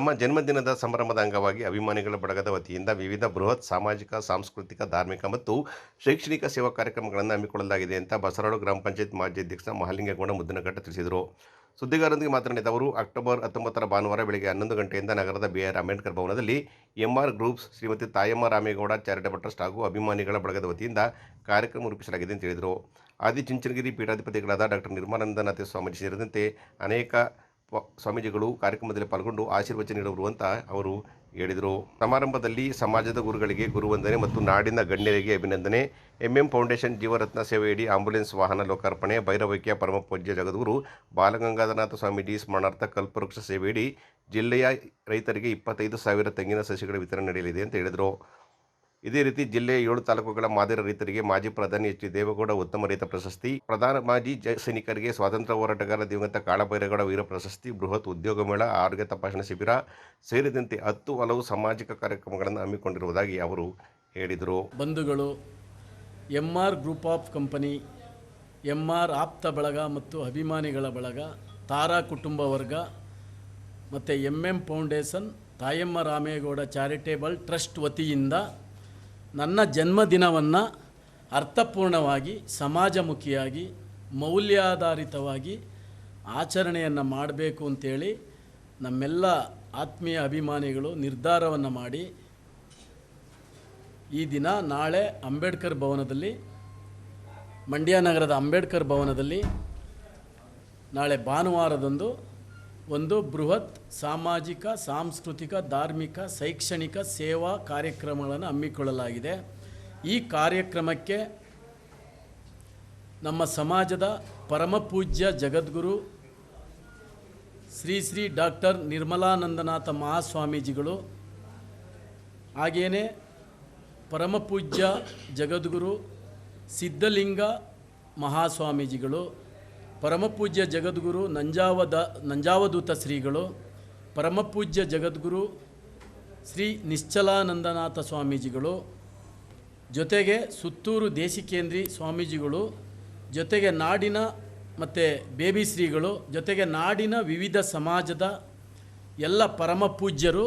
ತಮ್ಮ ಜನ್ಮದಿನದ ಸಂಭ್ರಮದ ಅಂಗವಾಗಿ ಅಭಿಮಾನಿಗಳ ಬಳಗದ ವತಿಯಿಂದ ವಿವಿಧ ಬೃಹತ್ ಸಾಮಾಜಿಕ, ಸಾಂಸ್ಕೃತಿಕ, ಧಾರ್ಮಿಕ ಮತ್ತು ಶೈಕ್ಷಣಿಕ ಸೇವಾ ಕಾರ್ಯಕ್ರಮಗಳನ್ನು ಹಮ್ಮಿಕೊಳ್ಳಲಾಗಿದೆ ಅಂತ ಬಸರಾಳು ಗ್ರಾಮ ಪಂಚಾಯತ್ ಮಾಜಿ ಅಧ್ಯಕ್ಷ ಮಹಾಲಿಂಗೇಗೌಡ ಮುದ್ದನಘಟ್ಟ ತಿಳಿಸಿದರು. ಸುದ್ದಿಗಾರರೊಂದಿಗೆ ಮಾತನಾಡಿದ ಅವರು, ಅಕ್ಟೋಬರ್ ಹತ್ತೊಂಬತ್ತರ ಭಾನುವಾರ ಬೆಳಗ್ಗೆ ಹನ್ನೊಂದು ಗಂಟೆಯಿಂದ ನಗರದ ಬಿ ಆರ್ ಅಂಬೇಡ್ಕರ್ ಭವನದಲ್ಲಿ MR groups Shrimati Thayamma Ramegowda, charitable trust ಹಾಗೂ ಅಭಿಮಾನಿಗಳ ಬಳಗದ ವತಿಯಿಂದ ಕಾರ್ಯಕ್ರಮ ರೂಪಿಸಲಾಗಿದೆ ಅಂತ ಹೇಳಿದರು. ಆದಿಚುಂಚನಗಿರಿ ಪೀಠಾಧಿಪತಿಗಳಾದ ಡಾಕ್ಟರ್ ನಿರ್ಮಲಾನಂದನಾಥ ಸ್ವಾಮೀಜಿ ಸೇರಿದಂತೆ ಅನೇಕ ಸ್ವಾಮೀಜಿಗಳು ಕಾರ್ಯಕ್ರಮದಲ್ಲಿ ಪಾಲ್ಗೊಂಡು ಆಶೀರ್ವಚನ ನೀಡುವರು ಅಂತ ಅವರು ಹೇಳಿದರು. ಸಮಾರಂಭದಲ್ಲಿ ಸಮಾಜದ ಗುರುಗಳಿಗೆ ಗುರುವಂದನೆ ಮತ್ತು ನಾಡಿನ ಗಣ್ಯರಿಗೆ ಅಭಿನಂದನೆ. ಎಂಎಂ ಫೌಂಡೇಶನ್ ಜೀವರತ್ನ ಸೇವೆಯಡಿ ಆಂಬ್ಯುಲೆನ್ಸ್ ವಾಹನ ಲೋಕಾರ್ಪಣೆ, ಭೈರವೈಕ್ಯ ಪರಮ ಪೂಜ್ಯ ಜಗದ್ಗುರು, ಬಾಲಗಂಗಾಧರನಾಥ ಸ್ವಾಮೀಜಿ ಸ್ಮರಣಾರ್ಥ ಕಲ್ಪವೃಕ್ಷ ಸೇವೆಯಡಿ ಜಿಲ್ಲೆಯ ರೈತರಿಗೆ ಇಪ್ಪತ್ತೈದು ಸಾವಿರ ತೆಂಗಿನ ಸಸಿಗಳ ವಿತರಣೆ ನಡೆಯಲಿದೆ ಅಂತ ಹೇಳಿದರು. ಇದೇ ರೀತಿ ಜಿಲ್ಲೆಯ ಏಳು ತಾಲೂಕುಗಳ ಮಾದರಿ ರೈತರಿಗೆ ಮಾಜಿ ಪ್ರಧಾನಿ ಎಚ್ ಡಿ ದೇವೇಗೌಡ ಉತ್ತಮ ರೈತ ಪ್ರಶಸ್ತಿ, ಪ್ರಧಾನ ಮಾಜಿ ಸೈನಿಕರಿಗೆ ಸ್ವಾತಂತ್ರ್ಯ ಹೋರಾಟಗಾರ ದಿವಂಗತ ಕಾಳಭೈರೇಗೌಡ ವೀರ ಪ್ರಶಸ್ತಿ, ಬೃಹತ್ ಉದ್ಯೋಗ ಮೇಳ, ಆರೋಗ್ಯ ತಪಾಸಣಾ ಶಿಬಿರ ಸೇರಿದಂತೆ ಹತ್ತು ಹಲವು ಸಾಮಾಜಿಕ ಕಾರ್ಯಕ್ರಮಗಳನ್ನು ಹಮ್ಮಿಕೊಂಡಿರುವುದಾಗಿ ಅವರು ಹೇಳಿದರು. ಬಂಧುಗಳು M R group of company, M R ಆಪ್ತ ಬಳಗ ಮತ್ತು ಅಭಿಮಾನಿಗಳ ಬಳಗ, ತಾರಾ ಕುಟುಂಬ ವರ್ಗ ಮತ್ತು M M foundation, Tayamma Ramegowda charitable trust ವತಿಯಿಂದ ನನ್ನ ಜನ್ಮದಿನವನ್ನು ಅರ್ಥಪೂರ್ಣವಾಗಿ, ಸಮಾಜಮುಖಿಯಾಗಿ, ಮೌಲ್ಯಾಧಾರಿತವಾಗಿ ಆಚರಣೆಯನ್ನು ಮಾಡಬೇಕು ಅಂತೇಳಿ ನಮ್ಮೆಲ್ಲ ಆತ್ಮೀಯ ಅಭಿಮಾನಿಗಳು ನಿರ್ಧಾರವನ್ನು ಮಾಡಿ ಈ ದಿನ ನಾಳೆ ಅಂಬೇಡ್ಕರ್ ಭವನದಲ್ಲಿ, ಮಂಡ್ಯ ನಗರದ ಅಂಬೇಡ್ಕರ್ ಭವನದಲ್ಲಿ ನಾಳೆ ಭಾನುವಾರದಂದು ಒಂದು ಬೃಹತ್ ಸಾಮಾಜಿಕ, ಸಾಂಸ್ಕೃತಿಕ, ಧಾರ್ಮಿಕ, ಶೈಕ್ಷಣಿಕ ಸೇವಾ ಕಾರ್ಯಕ್ರಮಗಳನ್ನು ಹಮ್ಮಿಕೊಳ್ಳಲಾಗಿದೆ. ಈ ಕಾರ್ಯಕ್ರಮಕ್ಕೆ ನಮ್ಮ ಸಮಾಜದ ಪರಮಪೂಜ್ಯ ಜಗದ್ಗುರು ಶ್ರೀ ಶ್ರೀ ಡಾಕ್ಟರ್ ನಿರ್ಮಲಾನಂದನಾಥ ಮಹಾಸ್ವಾಮೀಜಿಗಳು ಹಾಗೆಯೇ ಪರಮಪೂಜ್ಯ ಜಗದ್ಗುರು ಸಿದ್ಧಲಿಂಗ ಮಹಾಸ್ವಾಮೀಜಿಗಳು ಪರಮಪೂಜ್ಯ ಜಗದ್ಗುರು ನಂಜಾವದ ನಂಜಾವಧೂತ ಶ್ರೀಗಳು, ಪರಮಪೂಜ್ಯ ಜಗದ್ಗುರು ಶ್ರೀ ನಿಶ್ಚಲಾನಂದನಾಥ ಸ್ವಾಮೀಜಿಗಳು, ಜೊತೆಗೆ ಸುತ್ತೂರು ದೇಶಿಕೇಂದ್ರಿ ಸ್ವಾಮೀಜಿಗಳು, ಜೊತೆಗೆ ನಾಡಿನ ಮತ್ತು ಬೇಬಿ ಶ್ರೀಗಳು, ಜೊತೆಗೆ ನಾಡಿನ ವಿವಿಧ ಸಮಾಜದ ಎಲ್ಲ ಪರಮ ಪೂಜ್ಯರು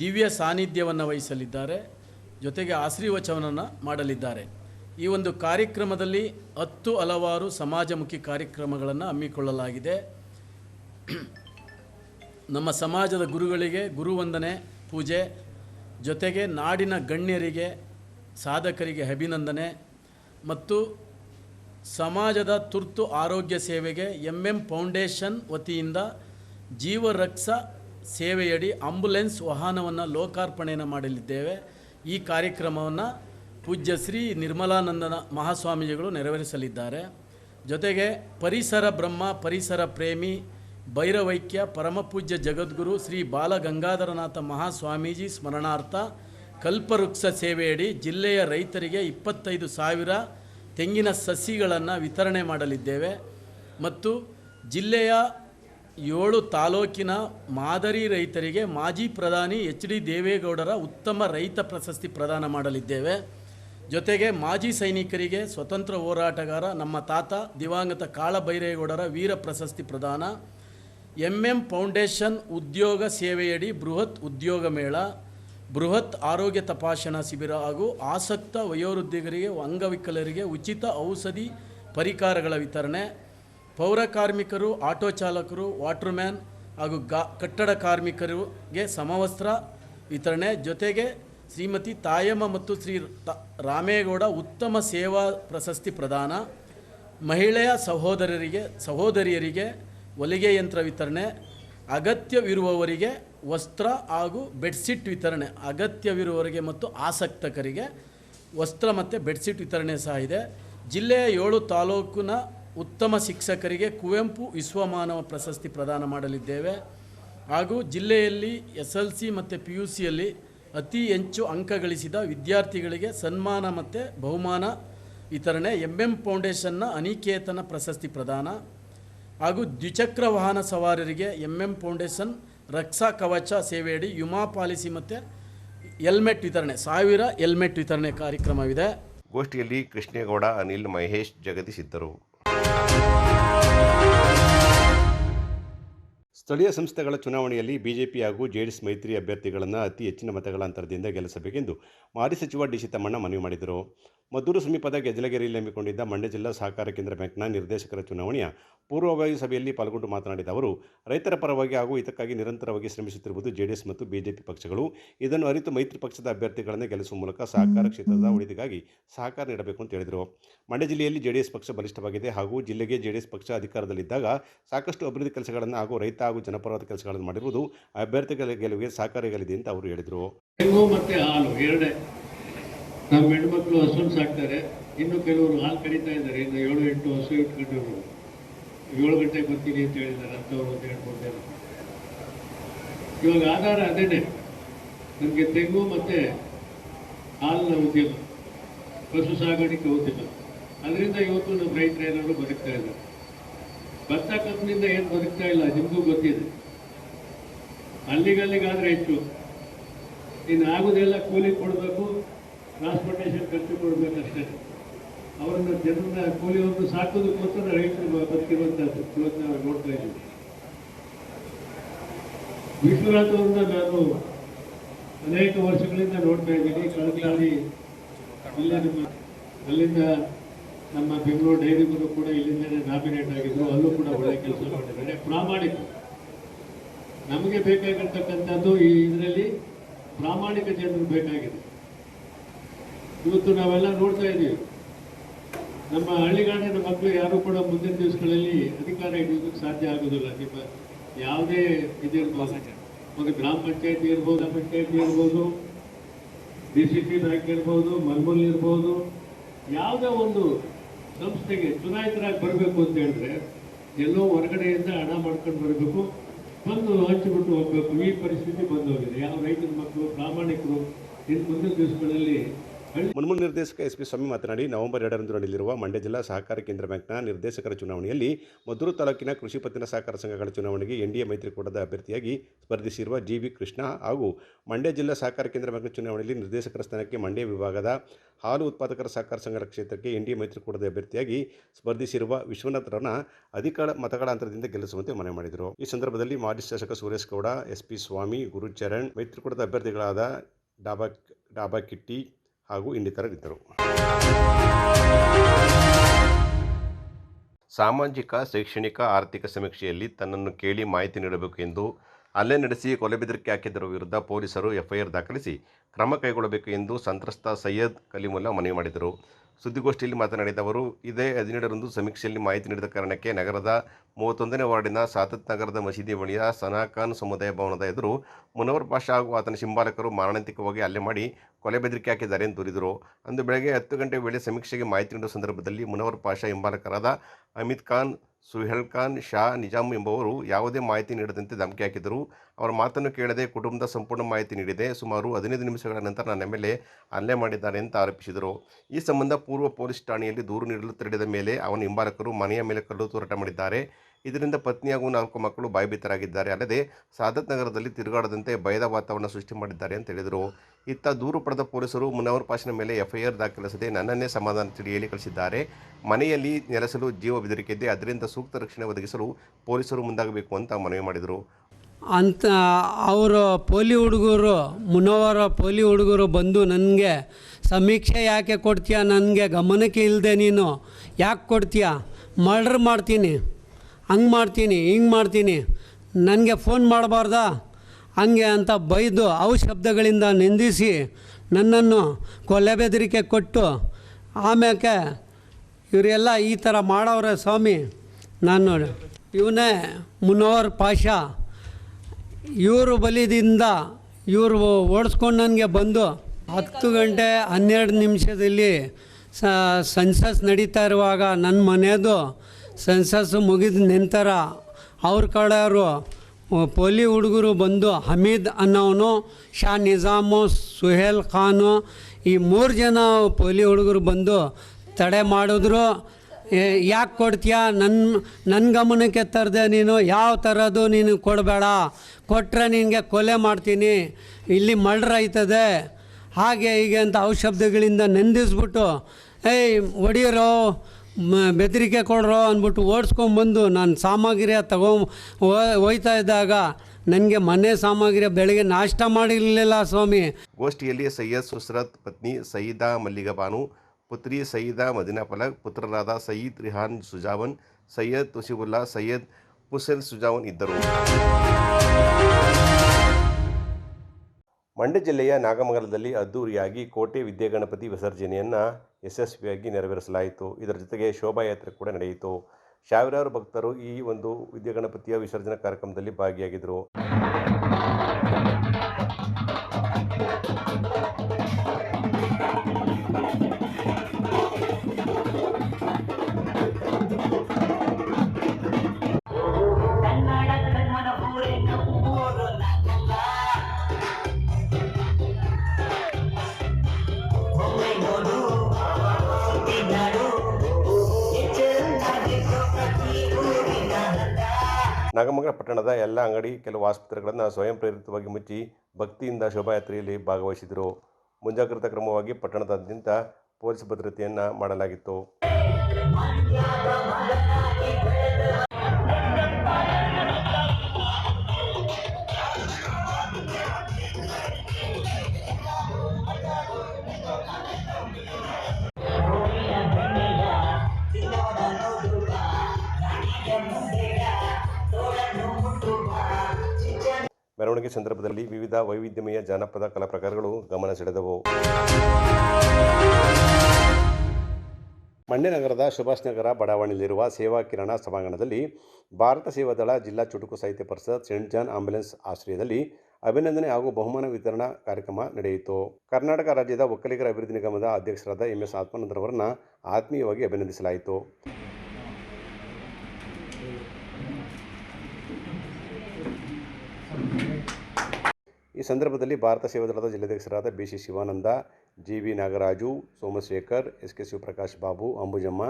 ದಿವ್ಯ ಸಾನ್ನಿಧ್ಯವನ್ನು ವಹಿಸಲಿದ್ದಾರೆ, ಜೊತೆಗೆ ಆಶೀರ್ವಚನವನ್ನು ಮಾಡಲಿದ್ದಾರೆ. ಈ ಒಂದು ಕಾರ್ಯಕ್ರಮದಲ್ಲಿ ಹತ್ತು ಹಲವಾರು ಸಮಾಜಮುಖಿ ಕಾರ್ಯಕ್ರಮಗಳನ್ನು ಹಮ್ಮಿಕೊಳ್ಳಲಾಗಿದೆ. ನಮ್ಮ ಸಮಾಜದ ಗುರುಗಳಿಗೆ ಗುರುವಂದನೆ, ಪೂಜೆ, ಜೊತೆಗೆ ನಾಡಿನ ಗಣ್ಯರಿಗೆ, ಸಾಧಕರಿಗೆ ಅಭಿನಂದನೆ ಮತ್ತು ಸಮಾಜದ ತುರ್ತು ಆರೋಗ್ಯ ಸೇವೆಗೆ ಎಂ ಎಂ ಫೌಂಡೇಶನ್ ವತಿಯಿಂದ ಜೀವರಕ್ಷ ಸೇವೆಯಡಿ ಆಂಬುಲೆನ್ಸ್ ವಾಹನವನ್ನು ಲೋಕಾರ್ಪಣೆಯನ್ನು ಮಾಡಲಿದ್ದೇವೆ. ಈ ಕಾರ್ಯಕ್ರಮವನ್ನು ಪೂಜ್ಯ ಶ್ರೀ ನಿರ್ಮಲಾನಂದನ ಮಹಾಸ್ವಾಮೀಜಿಗಳು ನೆರವೇರಿಸಲಿದ್ದಾರೆ. ಜೊತೆಗೆ ಪರಿಸರ ಬ್ರಹ್ಮ, ಪರಿಸರ ಪ್ರೇಮಿ, ಭೈರವೈಕ್ಯ, ಪರಮಪೂಜ್ಯ ಜಗದ್ಗುರು ಶ್ರೀ ಬಾಲಗಂಗಾಧರನಾಥ ಮಹಾಸ್ವಾಮೀಜಿ ಸ್ಮರಣಾರ್ಥ ಕಲ್ಪವೃಕ್ಷ ಸೇವೆಯಡಿ ಜಿಲ್ಲೆಯ ರೈತರಿಗೆ ಇಪ್ಪತ್ತೈದು ಸಾವಿರ ತೆಂಗಿನ ಸಸಿಗಳನ್ನು ವಿತರಣೆ ಮಾಡಲಿದ್ದೇವೆ. ಮತ್ತು ಜಿಲ್ಲೆಯ ಏಳು ತಾಲೂಕಿನ ಮಾದರಿ ರೈತರಿಗೆ ಮಾಜಿ ಪ್ರಧಾನಿ ಎಚ್ ಡಿ ದೇವೇಗೌಡರ ಉತ್ತಮ ರೈತ ಪ್ರಶಸ್ತಿ ಪ್ರದಾನ ಮಾಡಲಿದ್ದೇವೆ. ಜೊತೆಗೆ ಮಾಜಿ ಸೈನಿಕರಿಗೆ ಸ್ವತಂತ್ರ ಹೋರಾಟಗಾರ ನಮ್ಮ ತಾತ ದಿವಂಗತ ಕಾಳಭೈರೇಗೌಡರ ವೀರ ಪ್ರಶಸ್ತಿ ಪ್ರದಾನ ಎಂ ಎಂ ಫೌಂಡೇಶನ್ ಉದ್ಯೋಗ ಸೇವೆಯಡಿ ಬೃಹತ್ ಉದ್ಯೋಗ ಮೇಳ, ಬೃಹತ್ ಆರೋಗ್ಯ ತಪಾಸಣಾ ಶಿಬಿರ ಹಾಗೂ ಆಸಕ್ತ ವಯೋವೃದ್ಧಿಗರಿಗೆ ಅಂಗವಿಕಲರಿಗೆ ಉಚಿತ ಔಷಧಿ ಪರಿಕರಗಳ ವಿತರಣೆ, ಪೌರ ಕಾರ್ಮಿಕರು, ಆಟೋ ಚಾಲಕರು, ವಾಟರ್ಮ್ಯಾನ್ ಹಾಗೂ ಗಾ, ಕಟ್ಟಡ ಕಾರ್ಮಿಕರಿಗೆ ಸಮವಸ್ತ್ರ ವಿತರಣೆ ಜೊತೆಗೆ ಶ್ರೀಮತಿ ತಾಯಮ್ಮ ಮತ್ತು ಶ್ರೀ ರಾಮೇಗೌಡ ಉತ್ತಮ ಸೇವಾ ಪ್ರಶಸ್ತಿ ಪ್ರದಾನ, ಮಹಿಳೆಯ ಸಹೋದರರಿಗೆ, ಸಹೋದರಿಯರಿಗೆ ಹೊಲಿಗೆ ಯಂತ್ರ ವಿತರಣೆ, ಅಗತ್ಯವಿರುವವರಿಗೆ ವಸ್ತ್ರ ಹಾಗೂ ಬೆಡ್ಶೀಟ್ ವಿತರಣೆ, ಅಗತ್ಯವಿರುವವರಿಗೆ ಮತ್ತು ಆಸಕ್ತಕರಿಗೆ ವಸ್ತ್ರ ಮತ್ತು ಬೆಡ್ಶೀಟ್ ವಿತರಣೆ ಸಹ ಇದೆ. ಜಿಲ್ಲೆಯ ಏಳು ತಾಲೂಕಿನ ಉತ್ತಮ ಶಿಕ್ಷಕರಿಗೆ ಕುವೆಂಪು ವಿಶ್ವಮಾನವ ಪ್ರಶಸ್ತಿ ಪ್ರದಾನ ಮಾಡಲಿದ್ದೇವೆ. ಹಾಗೂ ಜಿಲ್ಲೆಯಲ್ಲಿ ಎಸ್ ಎಲ್ ಸಿ ಮತ್ತು ಪಿ ಯು ಸಿಯಲ್ಲಿ ಅತಿ ಹೆಚ್ಚು ಅಂಕ ಗಳಿಸಿದ ವಿದ್ಯಾರ್ಥಿಗಳಿಗೆ ಸನ್ಮಾನ ಮತ್ತು ಬಹುಮಾನ ವಿತರಣೆ ಎಂ ಎಂ ಫೌಂಡೇಶನ್ನ ಅನಿಕೇತನ ಪ್ರಶಸ್ತಿ ಪ್ರದಾನ ಹಾಗೂ ದ್ವಿಚಕ್ರ ವಾಹನ ಸವಾರರಿಗೆ ಎಂ ಎಂ ಫೌಂಡೇಶನ್ ರಕ್ಷಾ ಕವಚ ಸೇವೆಯಡಿ ಯುಮಾ ಪಾಲಿಸಿ ಮತ್ತು ಹೆಲ್ಮೆಟ್ ವಿತರಣೆ, ಸಾವಿರ ಹೆಲ್ಮೆಟ್ ವಿತರಣೆ ಕಾರ್ಯಕ್ರಮವಿದೆ. ಗೋಷ್ಠಿಯಲ್ಲಿ ಕೃಷ್ಣೇಗೌಡ, ಅನಿಲ್ ಮಹೇಶ್ ಜಗದೀಶ್ ಇದ್ದರು. ಸ್ಥಳೀಯ ಸಂಸ್ಥೆಗಳ ಚುನಾವಣೆಯಲ್ಲಿ ಬಿಜೆಪಿ ಹಾಗೂ ಜೆಡಿಎಸ್ ಮೈತ್ರಿ ಅಭ್ಯರ್ಥಿಗಳನ್ನು ಅತಿ ಹೆಚ್ಚಿನ ಮತಗಳ ಅಂತರದಿಂದ ಗೆಲ್ಲಿಸಬೇಕೆಂದು ಮಾಜಿ ಸಚಿವ ಡಿ ಸಿ ತಮ್ಮಣ್ಣ ಮನವಿ ಮಾಡಿದರು. ಮದ್ದೂರು ಸಮೀಪದ ಗೆಜಲಗೆರೆಯಲ್ಲಿ ಹಮ್ಮಿಕೊಂಡಿದ್ದ ಮಂಡ್ಯ ಜಿಲ್ಲಾ ಸಹಕಾರ ಕೇಂದ್ರ ಬ್ಯಾಂಕ್ನ ನಿರ್ದೇಶಕರ ಚುನಾವಣೆಯ ಪೂರ್ವಭಾವಿ ಸಭೆಯಲ್ಲಿ ಪಾಲ್ಗೊಂಡು ಮಾತನಾಡಿದ ಅವರು ರೈತರ ಪರವಾಗಿ ಹಾಗೂ ಇದಕ್ಕಾಗಿ ನಿರಂತರವಾಗಿ ಶ್ರಮಿಸುತ್ತಿರುವುದು ಜೆಡಿಎಸ್ ಮತ್ತು ಬಿಜೆಪಿ ಪಕ್ಷಗಳು. ಇದನ್ನು ಅರಿತು ಮೈತ್ರಿ ಪಕ್ಷದ ಅಭ್ಯರ್ಥಿಗಳನ್ನು ಗೆಲ್ಲಿಸುವ ಮೂಲಕ ಸಹಕಾರ ಕ್ಷೇತ್ರದ ಉಳಿದಿಗಾಗಿ ಸಹಕಾರ ನೀಡಬೇಕು ಅಂತ ಹೇಳಿದರು. ಮಂಡ್ಯ ಜಿಲ್ಲೆಯಲ್ಲಿ ಜೆಡಿಎಸ್ ಪಕ್ಷ ಬಲಿಷ್ಠವಾಗಿದೆ ಹಾಗೂ ಜಿಲ್ಲೆಗೆ ಜೆಡಿಎಸ್ ಪಕ್ಷ ಅಧಿಕಾರದಲ್ಲಿದ್ದಾಗ ಸಾಕಷ್ಟು ಅಭಿವೃದ್ಧಿ ಕೆಲಸಗಳನ್ನು ಹಾಗೂ ರೈತ ಹಾಗೂ ಜನಪರವಾದ ಕೆಲಸಗಳನ್ನು ಮಾಡಿರುವುದು ಅಭ್ಯರ್ಥಿಗಳ ಗೆಲುವಿಗೆ ಸಹಕಾರಿಯಾಗಲಿದೆ ಅಂತ ಅವರು ಹೇಳಿದರು. ತೆಂಗು ಮತ್ತೆ ಹಾಲು ಎರಡೇ. ನಮ್ಮ ಹೆಣ್ಮಕ್ಳು ಹಸುನ್ ಸಾಕ್ತಾರೆ ಇನ್ನು ಕೆಲವರು ಹಾಲು ಕಡಿತಾ ಇದ್ದಾರೆ ಇನ್ನು ಏಳು ಎಂಟು ಹಸು ಇಟ್ಕೊಂಡಿರೋರು ಏಳು ಗಂಟೆಗೆ ಬರ್ತೀನಿ ಅಂತ ಹೇಳಿದ್ದಾರೆ ಅಂಥವ್ರು ಅಂತ ಜನ ಇವಾಗ ಆಧಾರ ಅದೇನೆ. ನಮಗೆ ತೆಂಗು ಮತ್ತೆ ಹಾಲಿನ ಉದ್ಯಮ ಪಶು ಸಾಗಾಣಿಕೆ ಉದ್ಯಮ ಅದರಿಂದ ಇವತ್ತು ನಮ್ಮ ರೈತರು ಏನಾದ್ರು ಬದುಕ್ತಾ ಇದ್ದಾರೆ. ಭತ್ತ ಕಂಪ್ನಿಯಿಂದ ಏನು ಬದುಕ್ತಾ ಇಲ್ಲ, ನಿಮಗೂ ಗೊತ್ತಿದೆ. ಅಲ್ಲಿಗಲ್ಲಿಗಾದರೆ ಹೆಚ್ಚು. ಇನ್ನು ಆಗೋದೆಲ್ಲ ಕೂಲಿ ಕೊಡಬೇಕು ಟ್ರಾನ್ಸ್ಪೋರ್ಟೇಷನ್ ಖರ್ಚು ಕೊಡಬೇಕಷ್ಟೇ. ಅವರನ್ನ ಜನರನ್ನ ಕೂಲಿಯವ್ರನ್ನ ಸಾಕೋದಕ್ಕೋಸ್ಕರ ರೈತರು ಬ- ಬದುಕಿರುವಂಥದ್ದು ಇವತ್ತು ನಾವು ನೋಡ್ತಾ ಇದ್ದೀವಿ. ವಿಶ್ವನಾಥವನ್ನ ನಾನು ಅನೇಕ ವರ್ಷಗಳಿಂದ ನೋಡ್ತಾ ಇದ್ದೀನಿ. ಕಳೆದ ಇಲ್ಲೇ ನಮ್ಮ, ಅಲ್ಲಿಂದ ನಮ್ಮ ಬೆಂಗಳೂರು ಡೈರಿಗೂ ಕೂಡ ಇಲ್ಲಿಂದಲೇ ನಾಮಿನೇಟ್ ಆಗಿದ್ರು ಅಲ್ಲೂ ಕೂಡ ಒಳ್ಳೆ ಕೆಲಸ ಮಾಡಿದ್ದಾರೆ. ಪ್ರಾಮಾಣಿಕ. ನಮಗೆ ಬೇಕಾಗಿರ್ತಕ್ಕಂಥದ್ದು ಈ ಇದರಲ್ಲಿ ಪ್ರಾಮಾಣಿಕ ಜನರು ಬೇಕಾಗಿದೆ. ಇವತ್ತು ನಾವೆಲ್ಲ ನೋಡ್ತಾ ಇದ್ದೀವಿ. ನಮ್ಮ ಹಳ್ಳಿಗಾಡಿನ ಮಕ್ಕಳು ಯಾರು ಕೂಡ ಮುಂದಿನ ದಿವಸಗಳಲ್ಲಿ ಅಧಿಕಾರ ಹಿಡಿಯೋದಕ್ಕೆ ಸಾಧ್ಯ ಆಗೋದಿಲ್ಲ. ನಿಮ್ಮ ಯಾವುದೇ ಇದಿರ್ಬೋದು, ಒಂದು ಗ್ರಾಮ ಪಂಚಾಯತಿ ಇರ್ಬೋದು ಪಂಚಾಯತಿ ಇರ್ಬೋದು, ಡಿ ಸಿ ಟಿ ಬ್ಯಾಂಕ್ ಇರ್ಬೋದು, ಮಲ್ಮೂಲ್ ಇರ್ಬೋದು, ಯಾವುದೇ ಒಂದು ಸಂಸ್ಥೆಗೆ ಚುನಾಯಿತರಾಗಿ ಬರಬೇಕು ಅಂತ ಹೇಳಿದ್ರೆ ಎಲ್ಲೋ ಹೊರಗಡೆಯಿಂದ ಹಣ ಮಾಡ್ಕೊಂಡು ಬರಬೇಕು, ಬಂದು ಹಂಚಿಬಿಟ್ಟು ಹೋಗ್ಬೇಕು. ಈ ಪರಿಸ್ಥಿತಿ ಬಂದು ಹೋಗಿದೆ ಯಾವ ರೈತರ ಮಕ್ಕಳು, ಪ್ರಾಮಾಣಿಕರು ಇನ್ನು ಮುಂದಿನ ದಿವಸಗಳಲ್ಲಿ ಮುನ್ಮೂಲ್ ನಿರ್ದೇಶಕ ಎಸ್ ಪಿ ಸ್ವಾಮಿ ಮಾತನಾಡಿ, ನವೆಂಬರ್ ಎರಡರಂದು ನಡೆಯಲಿರುವ ಮಂಡ್ಯ ಜಿಲ್ಲಾ ಸಹಕಾರ ಕೇಂದ್ರ ಬ್ಯಾಂಕ್ನ ನಿರ್ದೇಶಕರ ಚುನಾವಣೆಯಲ್ಲಿ ಮದ್ದೂರು ತಾಲೂಕಿನ ಕೃಷಿ ಪತ್ತಿನ ಸಹಕಾರ ಸಂಘಗಳ ಚುನಾವಣೆಗೆ ಎನ್ಡಿಎ ಮೈತ್ರಿಕೂಟದ ಅಭ್ಯರ್ಥಿಯಾಗಿ ಸ್ಪರ್ಧಿಸಿರುವ ಜಿ ವಿ ಕೃಷ್ಣ ಹಾಗೂ ಮಂಡ್ಯ ಜಿಲ್ಲಾ ಸಹಕಾರ ಕೇಂದ್ರ ಬ್ಯಾಂಕ್ನ ಚುನಾವಣೆಯಲ್ಲಿ ನಿರ್ದೇಶಕರ ಸ್ಥಾನಕ್ಕೆ ಮಂಡ್ಯ ವಿಭಾಗದ ಹಾಲು ಉತ್ಪಾದಕರ ಸಹಕಾರ ಸಂಘಗಳ ಕ್ಷೇತ್ರಕ್ಕೆ ಎನ್ಡಿಎ ಮೈತ್ರಿಕೂಟದ ಅಭ್ಯರ್ಥಿಯಾಗಿ ಸ್ಪರ್ಧಿಸಿರುವ ವಿಶ್ವನಾಥರನ್ನ ಅಧಿಕ ಮತಗಳ ಅಂತರದಿಂದ ಗೆಲ್ಲಿಸುವಂತೆ ಮನವಿ ಮಾಡಿದರು. ಈ ಸಂದರ್ಭದಲ್ಲಿ ಮಾಜಿ ಶಾಸಕ ಸುರೇಶ್ ಗೌಡ ಎಸ್ ಪಿ ಸ್ವಾಮಿ, ಗುರುಚರಣ್, ಮೈತ್ರಿಕೂಟದ ಅಭ್ಯರ್ಥಿಗಳಾದ ಡಾಬಾ ಡಾಬಾ ಕಿಟ್ಟಿ ಹಾಗೂ ಇನ್ನಿತರರಿದ್ದರು ಸಾಮಾಜಿಕ, ಶೈಕ್ಷಣಿಕ, ಆರ್ಥಿಕ ಸಮೀಕ್ಷೆಯಲ್ಲಿ ತನ್ನನ್ನು ಕೇಳಿ ಮಾಹಿತಿ ನೀಡಬೇಕು ಎಂದು ಹಲ್ಲೆ ನಡೆಸಿ ಕೊಲೆ ಬೆದರಿಕೆ ಹಾಕಿದ್ದರ ವಿರುದ್ಧ ಪೊಲೀಸರು ಎಫ್ಐಆರ್ ದಾಖಲಿಸಿ ಕ್ರಮ ಕೈಗೊಳ್ಳಬೇಕು ಎಂದು ಸಂತ್ರಸ್ತ ಸೈಯದ್ ಕಲಿಮುಲ್ಲಾ ಮನವಿ ಮಾಡಿದರು. ಸುದ್ದಿಗೋಷ್ಠಿಯಲ್ಲಿ ಮಾತನಾಡಿದ ಅವರು, ಇದೇ ಹದಿನೇಳರಂದು ಸಮೀಕ್ಷೆಯಲ್ಲಿ ಮಾಹಿತಿ ನೀಡಿದ ಕಾರಣಕ್ಕೆ ನಗರದ ಮೂವತ್ತೊಂದನೇ ವಾರ್ಡಿನ ಸಾತತ್ ನಗರದ ಮಸೀದಿ ಬಳಿಯ ಸನಾಖಾನ್ ಸಮುದಾಯ ಭವನದ ಎದುರು ಮುನವರ್ ಪಾಷಾ ಹಾಗೂ ಆತನ ಸಿಂಬಾಲಕರು ಮಾರಣಾಂತಿಕವಾಗಿ ಹಲ್ಲೆ ಮಾಡಿ ಕೊಲೆ ಬೆದರಿಕೆ ಹಾಕಿದ್ದಾರೆ ಎಂದು ದೂರಿದರು ಅಂದು ಬೆಳಗ್ಗೆ ಹತ್ತು ಗಂಟೆ ವೇಳೆ ಸಮೀಕ್ಷೆಗೆ ಮಾಹಿತಿ ನೀಡುವ ಸಂದರ್ಭದಲ್ಲಿ ಮುನವರ್ ಪಾಷಾ ಹಿಂಬಾಲಕರಾದ ಅಮಿತ್ ಖಾನ್, ಸುಹೇಲ್ ಖಾನ್, ಶಾ ನಿಜಾಮ್ ಎಂಬುವರು ಯಾವುದೇ ಮಾಹಿತಿ ನೀಡದಂತೆ ಧಮಕಿ ಹಾಕಿದರು ಅವರ ಮಾತನ್ನು ಕೇಳದೆ ಕುಟುಂಬದ ಸಂಪೂರ್ಣ ಮಾಹಿತಿ ನೀಡಿದೆ. ಸುಮಾರು ಹದಿನೈದು ನಿಮಿಷಗಳ ನಂತರ ನನ್ನ ಮೇಲೆ ಹಲ್ಲೆ ಮಾಡಿದ್ದಾರೆ ಅಂತ ಆರೋಪಿಸಿದರು. ಈ ಸಂಬಂಧ ಪೂರ್ವ ಪೊಲೀಸ್ ಠಾಣೆಯಲ್ಲಿ ದೂರು ನೀಡಲು ತೆರಳಿದ ಮೇಲೆ ಅವನ ಹಿಂಬಾಲಕರು ಮನೆಯ ಮೇಲೆ ಕಲ್ಲು ತೂರಾಟ ಮಾಡಿದ್ದಾರೆ. ಇದರಿಂದ ಪತ್ನಿ ಹಾಗೂ ನಾಲ್ಕು ಮಕ್ಕಳು ಭಯಭೀತರಾಗಿದ್ದಾರೆ ಅಲ್ಲದೆ ಸಾದತ್ ನಗರದಲ್ಲಿ ತಿರುಗಾಡದಂತೆ ಭಯದ ವಾತಾವರಣ ಸೃಷ್ಟಿ ಮಾಡಿದ್ದಾರೆ ಅಂತ ಹೇಳಿದರು. ಇತ್ತ ದೂರು ಪಡೆದ ಪೊಲೀಸರು ಮುನವರ್ ಪಾಷನ ಮೇಲೆ ಎಫ್ಐಆರ್ ದಾಖಲಿಸದೆ ನನ್ನನ್ನೇ ಸಮಾಧಾನ ತಿಳಿಯಲಿ ಕಳಿಸಿದ್ದಾರೆ. ಮನೆಯಲ್ಲಿ ನೆಲೆಸಲು ಜೀವ ಬೆದರಿಕೆ ಅದರಿಂದ ಸೂಕ್ತ ರಕ್ಷಣೆ ಒದಗಿಸಲು ಪೊಲೀಸರು ಮುಂದಾಗಬೇಕು ಅಂತ ಮನವಿ ಮಾಡಿದರು. ಅಂತ ಅವರು ಪೋಲಿ ಹುಡುಗರು, ಮುನವರ ಪೋಲಿ ಹುಡುಗರು ಬಂದು ನನಗೆ, ಸಮೀಕ್ಷೆ ಯಾಕೆ ಕೊಡ್ತೀಯ? ನನಗೆ ಗಮನಕ್ಕೆ ಇಲ್ಲದೆ ನೀನು ಯಾಕೆ ಕೊಡ್ತೀಯ? ಮರ್ಡ್ರ್ ಮಾಡ್ತೀನಿ. ಹಂಗೆ ಮಾಡ್ತೀನಿ, ಹಿಂಗೆ ಮಾಡ್ತೀನಿ. ನನಗೆ ಫೋನ್ ಮಾಡಬಾರ್ದಾ? ಹಂಗೆ ಅಂತ ಬೈದು ಅವು ಶಬ್ದಗಳಿಂದ ನಿಂದಿಸಿ ನನ್ನನ್ನು ಕೊಲೆ ಬೆದರಿಕೆ ಕೊಟ್ಟು, ಆಮ್ಯಾಕೆ ಇವರೆಲ್ಲ ಈ ಥರ ಮಾಡೋರೆ ಸ್ವಾಮಿ? ನಾನು ಇವನೇ ಮುನವರ್ ಪಾಷಾ. ಇವರು ಬಲಿದಿಂದ ಇವರು ಓಡಿಸ್ಕೊಂಡು ನನಗೆ ಬಂದು ಹತ್ತು ಗಂಟೆ ಹನ್ನೆರಡು ನಿಮಿಷದಲ್ಲಿ ಸೆನ್ಸಸ್ ನಡೀತಾ ಇರುವಾಗ ನನ್ನ ಮನೆಯದು ಸೆನ್ಸಸ್ ಮುಗಿದ ನಂತರ ಅವ್ರ ಕಡೆಯವರು ಪೋಲಿ ಹುಡುಗರು ಬಂದು ಹಮೀದ್ ಅನ್ನೋನು, ಶಾ ನಿಜಾಮು, ಸುಹೇಲ್ ಖಾನು, ಈ ಮೂರು ಜನ ಪೋಲಿ ಹುಡುಗರು ಬಂದು ತಡೆ ಮಾಡಿದ್ರು. ಯಾಕೆ ಕೊಡ್ತೀಯಾ? ನನ್ನ ನನ್ನ ಗಮನಕ್ಕೆ ತರದೆ ನೀನು, ಯಾವ ಥರದ್ದು ನೀನು ಕೊಡಬೇಡ. ಕೊಟ್ಟರೆ ನಿನಗೆ ಕೊಲೆ ಮಾಡ್ತೀನಿ. ಇಲ್ಲಿ ಮರ್ಡ್ರ್ ಆಯ್ತದೆ. ಹಾಗೆ ಹೀಗೆ ಅಂತ ಔಷಬ್ದಗಳಿಂದ ನೆಂದಿಸ್ಬಿಟ್ಟು, ಏಯ್ ಹೊಡಿಯರೋ ಮ ಬೆದರಿಕೆ ಕೊಡ್ರೋ ಅಂದ್ಬಿಟ್ಟು ಓಡಿಸ್ಕೊಂಬಂದು ನಾನು ಸಾಮಗ್ರಿ ತಗೊ ಹೋಯ್ತಾ ಇದ್ದಾಗ ನನಗೆ ಮನೆ ಸಾಮಗ್ರಿ ಬೆಳಗ್ಗೆ ನಾಷ್ಟ ಮಾಡಿರಲಿಲ್ಲ ಸ್ವಾಮಿ. ಗೋಷ್ಠಿಯಲ್ಲಿ ಸೈಯದ್ ಸುಸ್ರತ್ ಪತ್ನಿ ಸಯೀದಾ ಮಲ್ಲಿಗಬಾನು, ಪುತ್ರಿ ಸಯೀದಾ ಮದಿನಾ ಫಲಕ್ ಪುತ್ರರಾದ ಸಯೀದ್ ರಿಹಾನ್ ಸುಜಾವನ್, ಸೈಯದ್ ತುಸಿಬುಲ್ಲಾ ಸೈಯದ್ ಹುಸೇನ್ ಸುಜಾವನ್ ಇದ್ದರು. ಮಂಡ್ಯ ಜಿಲ್ಲೆಯ ನಾಗಮಂಗಲದಲ್ಲಿ ಅದ್ದೂರಿಯಾಗಿ ಕೋಟೆ ವಿದ್ಯಾಗಣಪತಿ ವಿಸರ್ಜನೆಯನ್ನು ಯಶಸ್ವಿಯಾಗಿ ನೆರವೇರಿಸಲಾಯಿತು. ಇದರ ಜೊತೆಗೆ ಶೋಭಾಯಾತ್ರೆ ಕೂಡ ನಡೆಯಿತು. ಸಾವಿರಾರು ಭಕ್ತರು ಈ ಒಂದು ವಿದ್ಯಾಗಣಪತಿಯ ವಿಸರ್ಜನಾ ಕಾರ್ಯಕ್ರಮದಲ್ಲಿ ಭಾಗಿಯಾಗಿದ್ದರು. ನಾಗಮಂಗಲ ಪಟ್ಟಣದ ಎಲ್ಲ ಅಂಗಡಿ ಕೆಲವು ಆಸ್ಪತ್ರೆಗಳನ್ನು ಸ್ವಯಂ ಪ್ರೇರಿತವಾಗಿ ಮುಚ್ಚಿ ಭಕ್ತಿಯಿಂದ ಶೋಭಾಯಾತ್ರೆಯಲ್ಲಿ ಭಾಗವಹಿಸಿದರು. ಮುಂಜಾಗ್ರತಾ ಕ್ರಮವಾಗಿ ಪಟ್ಟಣದಾದ್ಯಂತ ಪೊಲೀಸ್ ಭದ್ರತೆಯನ್ನು ಮಾಡಲಾಗಿತ್ತು. ಮೆರವಣಿಗೆ ಸಂದರ್ಭದಲ್ಲಿ ವಿವಿಧ ವೈವಿಧ್ಯಮಯ ಜಾನಪದ ಕಲಾ ಪ್ರಕಾರಗಳು ಗಮನ ಸೆಳೆದವು. ಮಂಡ್ಯ ನಗರದ ಸುಭಾಷ್ ನಗರ ಬಡಾವಣೆಯಲ್ಲಿರುವ ಸೇವಾ ಕಿರಣ ಸಭಾಂಗಣದಲ್ಲಿ ಭಾರತ ಸೇವಾದಳ ಜಿಲ್ಲಾ ಚುಟುಕು Sahitya Parishat scent John ambulance ಆಶ್ರಯದಲ್ಲಿ ಅಭಿನಂದನೆ ಹಾಗೂ ಬಹುಮಾನ ವಿತರಣಾ ಕಾರ್ಯಕ್ರಮ ನಡೆಯಿತು. ಕರ್ನಾಟಕ ರಾಜ್ಯದ ಒಕ್ಕಲಿಗರ ಅಭಿವೃದ್ಧಿ ನಿಗಮದ ಅಧ್ಯಕ್ಷರಾದ ಎಂ ಎಸ್ ಆತ್ಮಾನಂದರವರನ್ನು ಆತ್ಮೀಯವಾಗಿ ಅಭಿನಂದಿಸಲಾಯಿತು. ಈ ಸಂದರ್ಭದಲ್ಲಿ ಭಾರತ ಸೇವಾ ಸೇವಾದಳದ ಜಿಲ್ಲಾಧ್ಯಕ್ಷರಾದ B C Shivananda G V Nagaraju Somashekhar S K Shivaprakash Babu Ambujamma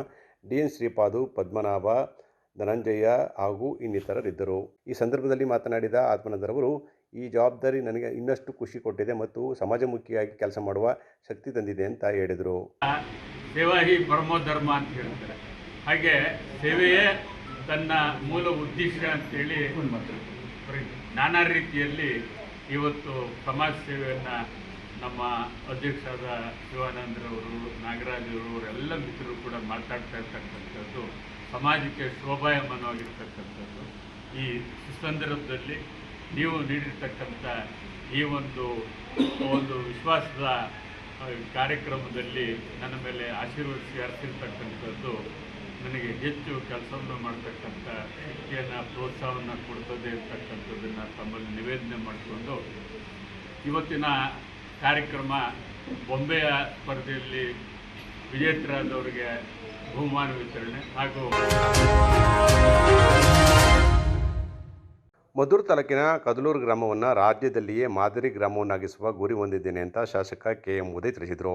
D N Shripadu Padmanabha Dhananjaya ಹಾಗೂ ಇನ್ನಿತರರಿದ್ದರು. ಈ ಸಂದರ್ಭದಲ್ಲಿ ಮಾತನಾಡಿದ ಆತ್ಮನಂದರವರು ಈ ಜವಾಬ್ದಾರಿ ನನಗೆ ಇನ್ನಷ್ಟು ಖುಷಿ ಕೊಟ್ಟಿದೆ ಮತ್ತು ಸಮಾಜಮುಖಿಯಾಗಿ ಕೆಲಸ ಮಾಡುವ ಶಕ್ತಿ ತಂದಿದೆ ಅಂತ ಹೇಳಿದರು. ಸೇವಾ ಹಿ ಪರಮೋ ಧರ್ಮ ಅಂತ ಹೇಳ್ತಾರೆ ಹಾಗೆ ಸೇವೆಯೇ ತನ್ನ ಮೂಲ ಉದ್ದೇಶ ಅಂತೇಳಿ ನಾನಾ ರೀತಿಯಲ್ಲಿ ಇವತ್ತು ಸಮಾಜ ಸೇವೆಯನ್ನು ನಮ್ಮ ಅಧ್ಯಕ್ಷರಾದ ಶಿವಾನಂದರವರು ನಾಗರಾಜರು ಅವರೆಲ್ಲ ಮಿತ್ರರು ಕೂಡ ಮಾತಾಡ್ತಾ ಇರ್ತಕ್ಕಂಥದ್ದು ಸಮಾಜಕ್ಕೆ ಶೋಭಾಯಮಾನವಾಗಿರ್ತಕ್ಕಂಥದ್ದು. ಈ ಸಂದರ್ಭದಲ್ಲಿ ನೀವು ನೀಡಿರ್ತಕ್ಕಂಥ ಈ ಒಂದು ಒಂದು ವಿಶ್ವಾಸದ ಕಾರ್ಯಕ್ರಮದಲ್ಲಿ ನನ್ನ ಮೇಲೆ ಆಶೀರ್ವದಿಸಿ ಅರ್ಪಿರ್ತಕ್ಕಂಥದ್ದು ನನಗೆ ಹೆಚ್ಚು ಕೆಲಸವನ್ನು ಮಾಡ್ತಕ್ಕಂಥ ಶಕ್ತಿಯನ್ನು ಪ್ರೋತ್ಸಾಹವನ್ನು ಕೊಡ್ತದೆ ಅಂತಕ್ಕಂಥದ್ದನ್ನು ತಮ್ಮಲ್ಲಿ ನಿವೇದನೆ ಮಾಡಿಕೊಂಡು ಇವತ್ತಿನ ಕಾರ್ಯಕ್ರಮ ಬೊಂಬೆಯ ಸ್ಪರ್ಧೆಯಲ್ಲಿ ವಿಜೇತರಾದವರಿಗೆ ಬಹುಮಾನ ವಿತರಣೆ ಹಾಗೂ ಮದ್ದೂರು ತಾಲೂಕಿನ ಕದಲೂರು ಗ್ರಾಮವನ್ನು ರಾಜ್ಯದಲ್ಲಿಯೇ ಮಾದರಿ ಗ್ರಾಮವನ್ನಾಗಿಸುವ ಗುರಿ ಹೊಂದಿದ್ದೇನೆ ಅಂತ ಶಾಸಕ ಕೆ ಎಂ ಉದಯ್ ತಿಳಿಸಿದರು.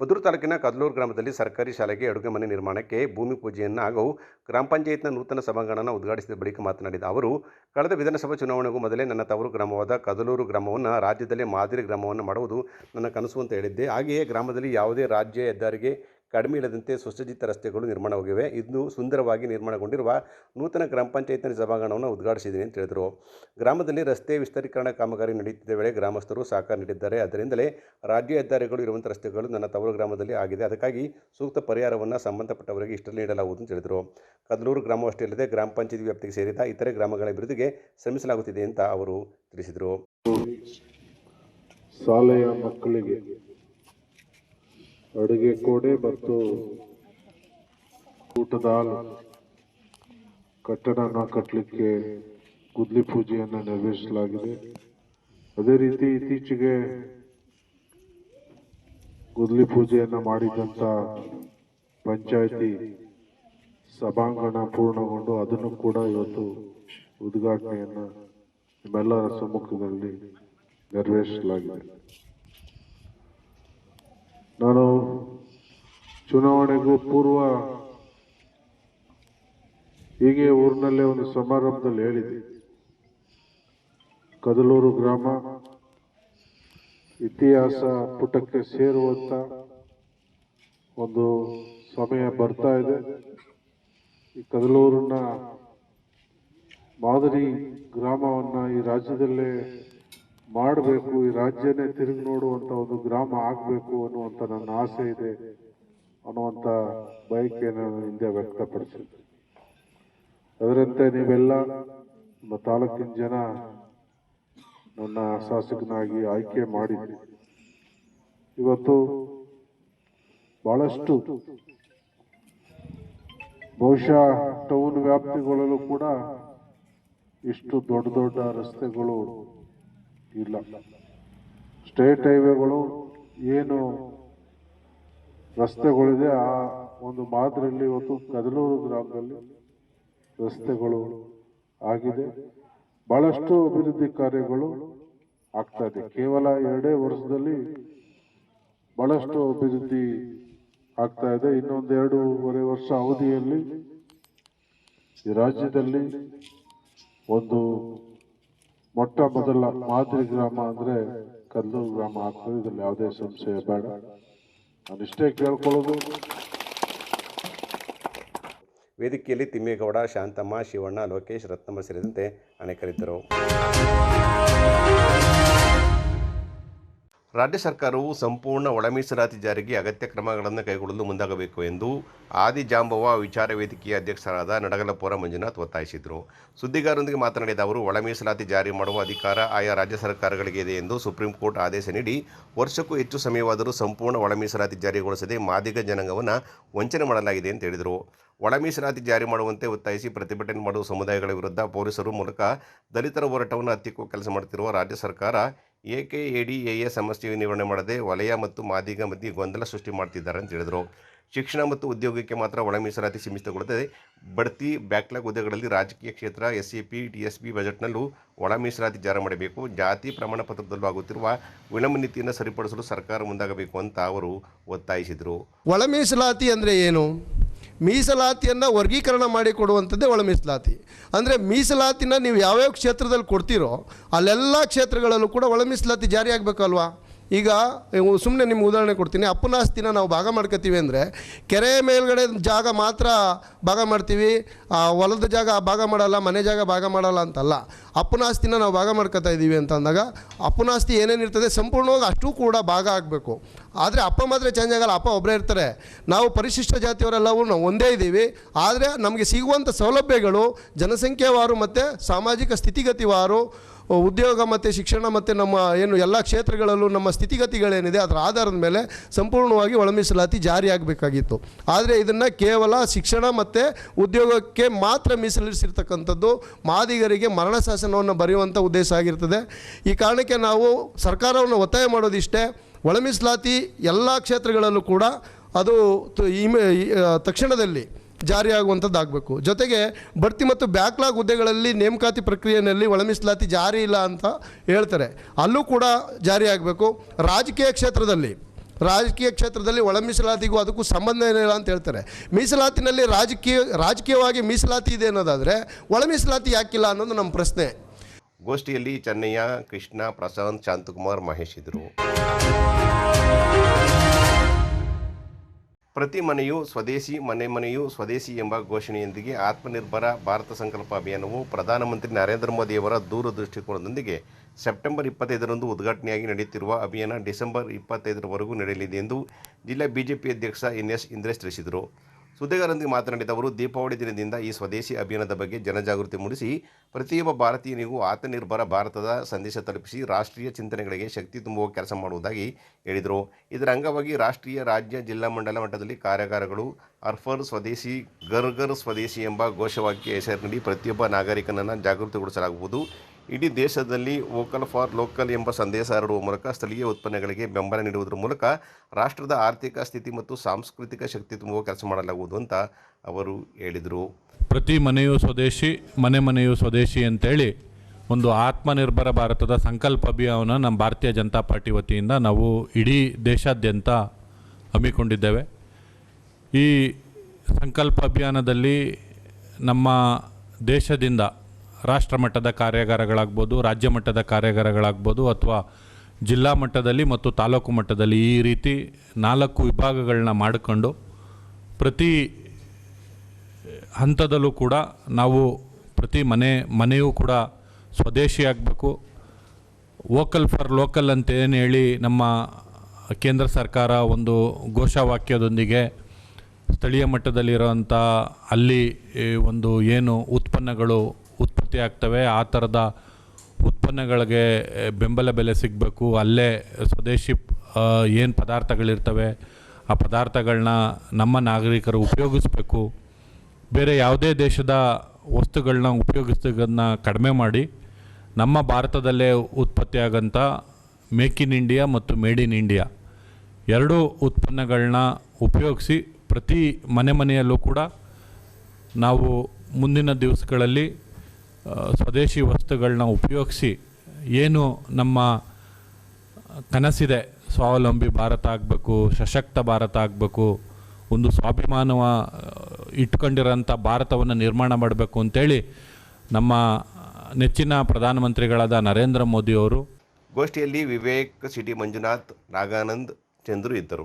ಮದ್ದೂರು ತಾಲೂಕಿನ ಕದಲೂರು ಗ್ರಾಮದಲ್ಲಿ ಸರ್ಕಾರಿ ಶಾಲೆಗೆ ಅಡುಗೆ ಮನೆ ನಿರ್ಮಾಣಕ್ಕೆ ಭೂಮಿ ಪೂಜೆಯನ್ನು ಹಾಗೂ ಗ್ರಾಮ ಪಂಚಾಯತ್ನ ನೂತನ ಸಭಾಂಗಣನ ಉದ್ಘಾಟಿಸಿದ ಬಳಿಕ ಮಾತನಾಡಿದ ಅವರು, ಕಳೆದ ವಿಧಾನಸಭಾ ಚುನಾವಣೆಗೂ ಮೊದಲೇ ನನ್ನ ತವರು ಗ್ರಾಮವಾದ ಕದಲೂರು ಗ್ರಾಮವನ್ನು ರಾಜ್ಯದಲ್ಲೇ ಮಾದರಿ ಗ್ರಾಮವನ್ನು ಮಾಡುವುದು ನನ್ನ ಕನಸು ಅಂತ ಹೇಳಿದ್ದೆ. ಹಾಗೆಯೇ ಗ್ರಾಮದಲ್ಲಿ ಯಾವುದೇ ರಾಜ್ಯ ಹೆದ್ದಾರಿಗೆ ಕಡಿಮೆ ಇಲ್ಲದಂತೆ ಸುಸಜ್ಜಿತ ರಸ್ತೆಗಳು ನಿರ್ಮಾಣವಾಗಿವೆ ಇದು ಸುಂದರವಾಗಿ ನಿರ್ಮಾಣಗೊಂಡಿರುವ ನೂತನ ಗ್ರಾಮ ಪಂಚಾಯತ್ನ ಸಭಾಂಗಣವನ್ನು ಉದ್ಘಾಟಿಸಿದ್ದೀನಿ ಅಂತ ಹೇಳಿದರು. ಗ್ರಾಮದಲ್ಲಿ ರಸ್ತೆ ವಿಸ್ತರೀಕರಣ ಕಾಮಗಾರಿ ನಡೆಯುತ್ತಿದ್ದ ವೇಳೆ ಗ್ರಾಮಸ್ಥರು ಸಹಕಾರ ನೀಡಿದ್ದಾರೆ. ಅದರಿಂದಲೇ ರಾಜ್ಯ ಹೆದ್ದಾರಿಗಳು ಇರುವಂಥ ರಸ್ತೆಗಳು ನನ್ನ ತವರು ಗ್ರಾಮದಲ್ಲಿ ಆಗಿದೆ. ಅದಕ್ಕಾಗಿ ಸೂಕ್ತ ಪರಿಹಾರವನ್ನು ಸಂಬಂಧಪಟ್ಟವರಿಗೆ ಇಷ್ಟರಲ್ಲಿ ನೀಡಲಾಗುವುದು ಅಂತ ಹೇಳಿದರು. ಕದಲೂರು ಗ್ರಾಮವಷ್ಟೇ ಇಲ್ಲದೆ ಗ್ರಾಮ ಪಂಚಾಯತ್ ವ್ಯಾಪ್ತಿಗೆ ಸೇರಿದ ಇತರೆ ಗ್ರಾಮಗಳ ಅಭಿವೃದ್ಧಿಗೆ ಶ್ರಮಿಸಲಾಗುತ್ತಿದೆ ಅಂತ ಅವರು ತಿಳಿಸಿದರು. ಶಾಲೆಯ ಮಕ್ಕಳಿಗೆ ಅಡುಗೆ ಕೋಣೆ ಮತ್ತು ಊಟದ ಕಟ್ಟಡನ ಕಟ್ಟಲಿಕ್ಕೆ ಗುದ್ಲಿ ಪೂಜೆಯನ್ನು ನೆರವೇರಿಸಲಾಗಿದೆ. ಅದೇ ರೀತಿ ಇತ್ತೀಚೆಗೆ ಗುದ್ಲಿ ಪೂಜೆಯನ್ನು ಮಾಡಿದಂಥ ಪಂಚಾಯಿತಿ ಸಭಾಂಗಣ ಪೂರ್ಣಗೊಂಡು ಅದನ್ನು ಕೂಡ ಇವತ್ತು ಉದ್ಘಾಟನೆಯನ್ನು ನಿಮ್ಮೆಲ್ಲರ ಸಮ್ಮುಖದಲ್ಲಿ ನೆರವೇರಿಸಲಾಗಿದೆ. ನಾನು ಚುನಾವಣೆಗೂ ಪೂರ್ವ ಹೀಗೆ ಊರಿನಲ್ಲೇ ಒಂದು ಸಮಾರಂಭದಲ್ಲಿ ಹೇಳಿದೆ ಕದಲೂರು ಗ್ರಾಮ ಇತಿಹಾಸ ಪುಟಕ್ಕೆ ಸೇರುವಂತ ಒಂದು ಸಮಯ ಬರ್ತಾ ಇದೆ. ಈ ಕದಲೂರನ್ನ ಮಾದರಿ ಗ್ರಾಮವನ್ನ ಈ ರಾಜ್ಯದಲ್ಲೇ ಮಾಡಬೇಕು, ಈ ರಾಜ್ಯನೇ ತಿರುಗಿ ನೋಡುವಂತ ಒಂದು ಗ್ರಾಮ ಆಗಬೇಕು ಅನ್ನುವಂತ ನನ್ನ ಆಸೆ ಇದೆ ಅನ್ನುವಂತ ಬಯಕೆಯನ್ನು ನಾನು ಹಿಂದೆ ವ್ಯಕ್ತಪಡಿಸಿದ್ದೆ. ಅದರಂತೆ ನೀವೆಲ್ಲ ನಮ್ಮ ತಾಲೂಕಿನ ಜನ ನನ್ನ ಶಾಸಕನಾಗಿ ಆಯ್ಕೆ ಮಾಡಿದ್ದೆ ಇವತ್ತು ಬಹಳಷ್ಟು ಬಹುಶಃ ಟೌನ್ ವ್ಯಾಪ್ತಿಗಳಲ್ಲೂ ಕೂಡ ಇಷ್ಟು ದೊಡ್ಡ ದೊಡ್ಡ ರಸ್ತೆಗಳು ಇಲ್ಲ. ಸ್ಟೇಟ್ ಹೈವೇಗಳು ಏನು ರಸ್ತೆಗಳಿದೆ, ಆ ಒಂದು ಮಾದರಿಯಲ್ಲಿ ಇವತ್ತು ಕದಲೂರು ಗ್ರಾಮದಲ್ಲಿ ರಸ್ತೆಗಳು ಆಗಿದೆ. ಬಹಳಷ್ಟು ಅಭಿವೃದ್ಧಿ ಕಾರ್ಯಗಳು ಆಗ್ತಾ ಇದೆ. ಕೇವಲ ಎರಡೇ ವರ್ಷದಲ್ಲಿ ಬಹಳಷ್ಟು ಅಭಿವೃದ್ಧಿ ಆಗ್ತಾ ಇದೆ. ಇನ್ನೊಂದು ಎರಡೂವರೆ ವರ್ಷ ಅವಧಿಯಲ್ಲಿ ಈ ರಾಜ್ಯದಲ್ಲಿ ಒಂದು ಮೊಟ್ಟ ಮೊದಲ ಮಾದರಿ ಗ್ರಾಮ ಅಂದ್ರೆ ಕಲ್ಲೂರು ಗ್ರಾಮ ಆಗ್ತದೆ. ಇದ್ರಲ್ಲಿ ಯಾವುದೇ ಸಂಶಯ ಬೇಡ. ಇಷ್ಟೇ ಕೇಳ್ಕೊಳ್ಳೋದು. ವೇದಿಕೆಯಲ್ಲಿ ತಿಮ್ಮೇಗೌಡ, ಶಾಂತಮ್ಮ, ಶಿವಣ್ಣ, ಲೋಕೇಶ್, ರತ್ನಮ್ಮ ಸೇರಿದಂತೆ ಅನೇಕರಿದ್ದರು. ರಾಜ್ಯ ಸರ್ಕಾರವು ಸಂಪೂರ್ಣ ಒಳ ಮೀಸಲಾತಿ ಜಾರಿಗೆ ಅಗತ್ಯ ಕ್ರಮಗಳನ್ನು ಕೈಗೊಳ್ಳಲು ಮುಂದಾಗಬೇಕು ಎಂದು ಆದಿಜಾಂಬವ ವಿಚಾರ ವೇದಿಕೆಯ ಅಧ್ಯಕ್ಷರಾದ ನಡಗಲಪುರ ಮಂಜುನಾಥ್ ಒತ್ತಾಯಿಸಿದರು. ಸುದ್ದಿಗಾರರೊಂದಿಗೆ ಮಾತನಾಡಿದ ಅವರು ಒಳ ಮೀಸಲಾತಿ ಜಾರಿ ಮಾಡುವ ಅಧಿಕಾರ ಆಯಾ ರಾಜ್ಯ ಸರ್ಕಾರಗಳಿಗೆ ಇದೆ ಎಂದು ಸುಪ್ರೀಂ ಕೋರ್ಟ್ ಆದೇಶ ನೀಡಿ, ವರ್ಷಕ್ಕೂ ಹೆಚ್ಚು ಸಮಯವಾದರೂ ಸಂಪೂರ್ಣ ಒಳ ಮೀಸಲಾತಿ ಜಾರಿಗೊಳಿಸದೆ ಮಾದಿಗ ಜನಾಂಗವನ್ನು ವಂಚನೆ ಮಾಡಲಾಗಿದೆ ಅಂತ ಹೇಳಿದರು. ಒಳ ಮೀಸಲಾತಿ ಜಾರಿ ಮಾಡುವಂತೆ ಒತ್ತಾಯಿಸಿ ಪ್ರತಿಭಟನೆ ಮಾಡುವ ಸಮುದಾಯಗಳ ವಿರುದ್ಧ ಪೊಲೀಸರು ಮೂಲಕ ದಲಿತರ ಹೋರಾಟವನ್ನು ಹತ್ತಿಕ್ಕುವ ಕೆಲಸ ಮಾಡುತ್ತಿರುವ ರಾಜ್ಯ ಸರ್ಕಾರ ಎಕೆಎಡಿಎಎ ಸಮಸ್ಯೆ ನಿವಾರಣೆ ಮಾಡದೆ ವಲಯ ಮತ್ತು ಮಾದಿಗ ಮಧ್ಯೆ ಗೊಂದಲ ಸೃಷ್ಟಿ ಮಾಡ್ತಿದ್ದಾರೆ ಅಂತ ಹೇಳಿದರು. ಶಿಕ್ಷಣ ಮತ್ತು ಉದ್ಯೋಗಕ್ಕೆ ಮಾತ್ರ ಒಳ ಮೀಸಲಾತಿ ಸೀಮಿತಗೊಳ್ಳುತ್ತದೆ. ಬಡ್ತಿ, ಬ್ಯಾಕ್ಲಾಗ್ ಹುದ್ದೆಗಳಲ್ಲಿ ರಾಜಕೀಯ ಕ್ಷೇತ್ರ, S C P T S P ಬಜೆಟ್ನಲ್ಲೂ ಒಳ ಮೀಸಲಾತಿ ಜಾರಿ ಮಾಡಬೇಕು. ಜಾತಿ ಪ್ರಮಾಣ ಪತ್ರದಲ್ಲೂ ಆಗುತ್ತಿರುವ ವಿಳಂಬ ನೀತಿಯನ್ನು ಸರಿಪಡಿಸಲು ಸರ್ಕಾರ ಮುಂದಾಗಬೇಕು ಅಂತ ಅವರು ಒತ್ತಾಯಿಸಿದರು. ಒಳ ಮೀಸಲಾತಿ ಅಂದರೆ ಏನು? ಮೀಸಲಾತಿಯನ್ನು ವರ್ಗೀಕರಣ ಮಾಡಿ ಕೊಡುವಂಥದ್ದೇ ಒಳ ಮೀಸಲಾತಿ. ಅಂದರೆ ಮೀಸಲಾತಿನ ನೀವು ಯಾವ್ಯಾವ ಕ್ಷೇತ್ರದಲ್ಲಿ ಕೊಡ್ತೀರೋ ಅಲ್ಲೆಲ್ಲ ಕ್ಷೇತ್ರಗಳಲ್ಲೂ ಕೂಡ ಒಳ ಮೀಸಲಾತಿ ಜಾರಿ ಆಗಬೇಕಲ್ವಾ? ಈಗ ಸುಮ್ಮನೆ ನಿಮ್ಗೆ ಉದಾಹರಣೆ ಕೊಡ್ತೀನಿ. ಅಪ್ಪನ ಆಸ್ತಿನ ನಾವು ಭಾಗ ಮಾಡ್ಕೋತೀವಿ ಅಂದರೆ, ಕೆರೆ ಮೇಲ್ಗಡೆ ಜಾಗ ಮಾತ್ರ ಭಾಗ ಮಾಡ್ತೀವಿ. ಆ, ಹೊಲದ ಜಾಗ ಭಾಗ ಮಾಡಲ್ಲ, ಮನೆ ಜಾಗ ಭಾಗ ಮಾಡಲ್ಲ ಅಂತಲ್ಲ. ಅಪ್ಪನ ಆಸ್ತಿನ ನಾವು ಭಾಗ ಮಾಡ್ಕೋತಾ ಇದ್ದೀವಿ ಅಂತ ಅಂದಾಗ ಅಪ್ಪನ ಆಸ್ತಿ ಏನೇನಿರ್ತದೆ ಸಂಪೂರ್ಣವಾಗಿ ಅಷ್ಟು ಕೂಡ ಭಾಗ ಆಗಬೇಕು. ಆದರೆ ಅಪ್ಪ ಮಾತ್ರ ಚೇಂಜ್ ಆಗಲ್ಲ, ಅಪ್ಪ ಒಬ್ಬರೇ ಇರ್ತಾರೆ. ನಾವು ಪರಿಶಿಷ್ಟ ಜಾತಿಯವರೆಲ್ಲವೂ ನಾವು ಒಂದೇ ಇದ್ದೀವಿ. ಆದರೆ ನಮಗೆ ಸಿಗುವಂಥ ಸೌಲಭ್ಯಗಳು, ಜನಸಂಖ್ಯೆವಾರು ಮತ್ತು ಸಾಮಾಜಿಕ ಸ್ಥಿತಿಗತಿವಾರು ಉದ್ಯೋಗ ಮತ್ತು ಶಿಕ್ಷಣ ಮತ್ತು ನಮ್ಮ ಏನು ಎಲ್ಲ ಕ್ಷೇತ್ರಗಳಲ್ಲೂ ನಮ್ಮ ಸ್ಥಿತಿಗತಿಗಳೇನಿದೆ ಅದರ ಆಧಾರದ ಮೇಲೆ ಸಂಪೂರ್ಣವಾಗಿ ಒಳ ಮೀಸಲಾತಿ ಜಾರಿಯಾಗಬೇಕಾಗಿತ್ತು ಆದರೆ ಇದನ್ನು ಕೇವಲ ಶಿಕ್ಷಣ ಮತ್ತು ಉದ್ಯೋಗಕ್ಕೆ ಮಾತ್ರ ಮೀಸಲಿರಿಸಿರ್ತಕ್ಕಂಥದ್ದು ಮಾದಿಗರಿಗೆ ಮರಣ ಶಾಸನವನ್ನು ಬರೆಯುವಂಥ ಉದ್ದೇಶ ಆಗಿರ್ತದೆ. ಈ ಕಾರಣಕ್ಕೆ ನಾವು ಸರ್ಕಾರವನ್ನು ಒತ್ತಾಯ ಮಾಡೋದಿಷ್ಟೇ ಒಳ ಮೀಸಲಾತಿ ಎಲ್ಲ ಕ್ಷೇತ್ರಗಳಲ್ಲೂ ಕೂಡ ಅದು ಈ, ತಕ್ಷಣದಲ್ಲಿ ಜಾರಿಯಾಗುವಂಥದ್ದಾಗಬೇಕು ಜೊತೆಗೆ ಬಡ್ತಿ ಮತ್ತು ಬ್ಯಾಕ್ಲಾಗ್ ಹುದ್ದೆಗಳಲ್ಲಿ ನೇಮಕಾತಿ ಪ್ರಕ್ರಿಯೆಯಲ್ಲಿ ಒಳ ಮೀಸಲಾತಿ ಜಾರಿ ಇಲ್ಲ ಅಂತ ಹೇಳ್ತಾರೆ. ಅಲ್ಲೂ ಕೂಡ ಜಾರಿಯಾಗಬೇಕು. ರಾಜಕೀಯ ಕ್ಷೇತ್ರದಲ್ಲಿ ರಾಜಕೀಯ ಕ್ಷೇತ್ರದಲ್ಲಿ ಒಳ ಮೀಸಲಾತಿಗೂ ಅದಕ್ಕೂ ಸಂಬಂಧ ಏನಿಲ್ಲ ಅಂತ ಹೇಳ್ತಾರೆ. ಮೀಸಲಾತಿನಲ್ಲಿ ರಾಜಕೀಯ, ರಾಜಕೀಯವಾಗಿ ಮೀಸಲಾತಿ ಇದೆ ಅನ್ನೋದಾದರೆ ಒಳ ಮೀಸಲಾತಿ ಯಾಕಿಲ್ಲ ಅನ್ನೋದು ನಮ್ಮ ಪ್ರಶ್ನೆ. ಗೋಷ್ಠಿಯಲ್ಲಿ ಚೆನ್ನಯ್ಯ, ಕೃಷ್ಣ, ಪ್ರಶಾಂತ್, ಶಾಂತಕುಮಾರ್, ಮಹೇಶ್ ಇದ್ದರು ಪ್ರತಿ ಮನೆಯೂ ಸ್ವದೇಶಿ, ಮನೆ ಮನೆಯೂ ಸ್ವದೇಶಿ ಎಂಬ ಘೋಷಣೆಯೊಂದಿಗೆ ಆತ್ಮನಿರ್ಭರ ಭಾರತ ಸಂಕಲ್ಪ ಅಭಿಯಾನವು ಪ್ರಧಾನಮಂತ್ರಿ ನರೇಂದ್ರ ಮೋದಿಯವರ ದೂರದೃಷ್ಟಿಕೋನದೊಂದಿಗೆ ಸೆಪ್ಟೆಂಬರ್ ಇಪ್ಪತ್ತೈದರಂದು ಉದ್ಘಾಟನೆಯಾಗಿ ನಡೆಯುತ್ತಿರುವ ಅಭಿಯಾನ ಡಿಸೆಂಬರ್ ಇಪ್ಪತ್ತೈದರವರೆಗೂ ನಡೆಯಲಿದೆ ಎಂದು ಜಿಲ್ಲಾ ಬಿಜೆಪಿ ಅಧ್ಯಕ್ಷ ಎನ್ ಎಸ್ ಇಂದ್ರೇಶ್ ತಿಳಿಸಿದರು. ಸುದ್ದಿಗಾರರೊಂದಿಗೆ ಮಾತನಾಡಿದ ಅವರು, ದೀಪಾವಳಿ ದಿನದಿಂದ ಈ ಸ್ವದೇಶಿ ಅಭಿಯಾನದ ಬಗ್ಗೆ ಜನಜಾಗೃತಿ ಮೂಡಿಸಿ, ಪ್ರತಿಯೊಬ್ಬ ಭಾರತೀಯನಿಗೂ ಆತ್ಮನಿರ್ಭರ ಭಾರತದ ಸಂದೇಶ ತಲುಪಿಸಿ ರಾಷ್ಟ್ರೀಯ ಚಿಂತನೆಗಳಿಗೆ ಶಕ್ತಿ ತುಂಬುವ ಕೆಲಸ ಮಾಡುವುದಾಗಿ ಹೇಳಿದರು. ಇದರ ಅಂಗವಾಗಿ ರಾಷ್ಟ್ರೀಯ ರಾಜ್ಯ ಜಿಲ್ಲಾ ಮಂಡಲ ಮಟ್ಟದಲ್ಲಿ ಕಾರ್ಯಾಗಾರಗಳು ಅರ್ಫರ್ ಸ್ವದೇಶಿ, ಗರ್ಗರ್ ಗರ್ ಸ್ವದೇಶಿ ಎಂಬ ಘೋಷವಾಕ್ಯ ಹೆಸರಿನಲ್ಲಿ ಪ್ರತಿಯೊಬ್ಬ ನಾಗರಿಕನನ್ನು ಜಾಗೃತಿಗೊಳಿಸಲಾಗುವುದು. ಇಡೀ ದೇಶದಲ್ಲಿ ವೋಕಲ್ ಫಾರ್ ಲೋಕಲ್ ಎಂಬ ಸಂದೇಶ ಹರಡುವ ಮೂಲಕ ಸ್ಥಳೀಯ ಉತ್ಪನ್ನಗಳಿಗೆ ಬೆಂಬಲ ನೀಡುವುದರ ಮೂಲಕ ರಾಷ್ಟ್ರದ ಆರ್ಥಿಕ ಸ್ಥಿತಿ ಮತ್ತು ಸಾಂಸ್ಕೃತಿಕ ಶಕ್ತಿ ತುಂಬುವ ಕೆಲಸ ಮಾಡಲಾಗುವುದು ಅಂತ ಅವರು ಹೇಳಿದರು. ಪ್ರತಿ ಮನೆಯೂ ಸ್ವದೇಶಿ, ಮನೆ ಮನೆಯೂ ಸ್ವದೇಶಿ ಅಂತೇಳಿ ಒಂದು ಆತ್ಮನಿರ್ಭರ ಭಾರತದ ಸಂಕಲ್ಪ ಅಭಿಯಾನ ನಮ್ಮ ಭಾರತೀಯ ಜನತಾ ಪಾರ್ಟಿ ವತಿಯಿಂದ ನಾವು ಇಡೀ ದೇಶಾದ್ಯಂತ ಹಮ್ಮಿಕೊಂಡಿದ್ದೇವೆ. ಈ ಸಂಕಲ್ಪ ಅಭಿಯಾನದಲ್ಲಿ ನಮ್ಮ ದೇಶದಿಂದ ರಾಷ್ಟ್ರ ಮಟ್ಟದ ಕಾರ್ಯಾಗಾರಗಳಾಗ್ಬೋದು, ರಾಜ್ಯ ಮಟ್ಟದ ಕಾರ್ಯಾಗಾರಗಳಾಗ್ಬೋದು ಅಥವಾ ಜಿಲ್ಲಾ ಮಟ್ಟದಲ್ಲಿ ಮತ್ತು ತಾಲೂಕು ಮಟ್ಟದಲ್ಲಿ ಈ ರೀತಿ ನಾಲ್ಕು ವಿಭಾಗಗಳನ್ನ ಮಾಡಿಕೊಂಡು ಪ್ರತಿ ಹಂತದಲ್ಲೂ ಕೂಡ ನಾವು ಪ್ರತಿ ಮನೆ, ಮನೆಯೂ ಕೂಡ ಸ್ವದೇಶಿ ಆಗಬೇಕು. ವೋಕಲ್ ಫಾರ್ ಲೋಕಲ್ ಅಂತ ಏನು ಹೇಳಿ ನಮ್ಮ ಕೇಂದ್ರ ಸರ್ಕಾರ ಒಂದು ಘೋಷವಾಕ್ಯದೊಂದಿಗೆ ಸ್ಥಳೀಯ ಮಟ್ಟದಲ್ಲಿರೋಂಥ ಅಲ್ಲಿ ಒಂದು ಏನು ಉತ್ಪನ್ನಗಳು ಉತ್ಪತ್ತಿ ಆಗ್ತವೆ, ಆ ಥರದ ಉತ್ಪನ್ನಗಳಿಗೆ ಬೆಂಬಲ ಬೆಲೆ ಸಿಗಬೇಕು. ಅಲ್ಲೇ ಸ್ವದೇಶಿ ಏನು ಪದಾರ್ಥಗಳಿರ್ತವೆ, ಆ ಪದಾರ್ಥಗಳನ್ನ ನಮ್ಮ ನಾಗರಿಕರು ಉಪಯೋಗಿಸ್ಬೇಕು. ಬೇರೆ ಯಾವುದೇ ದೇಶದ ವಸ್ತುಗಳನ್ನ ಉಪಯೋಗಿಸೋದನ್ನ ಕಡಿಮೆ ಮಾಡಿ, ನಮ್ಮ ಭಾರತದಲ್ಲೇ ಉತ್ಪತ್ತಿಯಾಗಂಥ ಮೇಕ್ ಇನ್ ಇಂಡಿಯಾ ಮತ್ತು ಮೇಡ್ ಇನ್ ಇಂಡಿಯಾ ಎರಡೂ ಉತ್ಪನ್ನಗಳನ್ನ ಉಪಯೋಗಿಸಿ ಪ್ರತಿ ಮನೆ ಮನೆಯಲ್ಲೂ ಕೂಡ ನಾವು ಮುಂದಿನ ದಿವಸಗಳಲ್ಲಿ ಸ್ವದೇಶಿ ವಸ್ತುಗಳನ್ನ ಉಪಯೋಗಿಸಿ ಏನು ನಮ್ಮ ಕನಸಿದೆ, ಸ್ವಾವಲಂಬಿ ಭಾರತ ಆಗಬೇಕು, ಸಶಕ್ತ ಭಾರತ ಆಗಬೇಕು, ಒಂದು ಸ್ವಾಭಿಮಾನವ ಇಟ್ಕೊಂಡಿರೋಂಥ ಭಾರತವನ್ನು ನಿರ್ಮಾಣ ಮಾಡಬೇಕು ಅಂತೇಳಿ ನಮ್ಮ ನೆಚ್ಚಿನ ಪ್ರಧಾನಮಂತ್ರಿಗಳಾದ ನರೇಂದ್ರ ಮೋದಿಯವರು ಗೋಷ್ಠಿಯಲ್ಲಿ ವಿವೇಕ್, ಸಿಟಿ ಮಂಜುನಾಥ್, ನಾಗಾನಂದ್ ಚಂದ್ರು ಇದ್ದರು.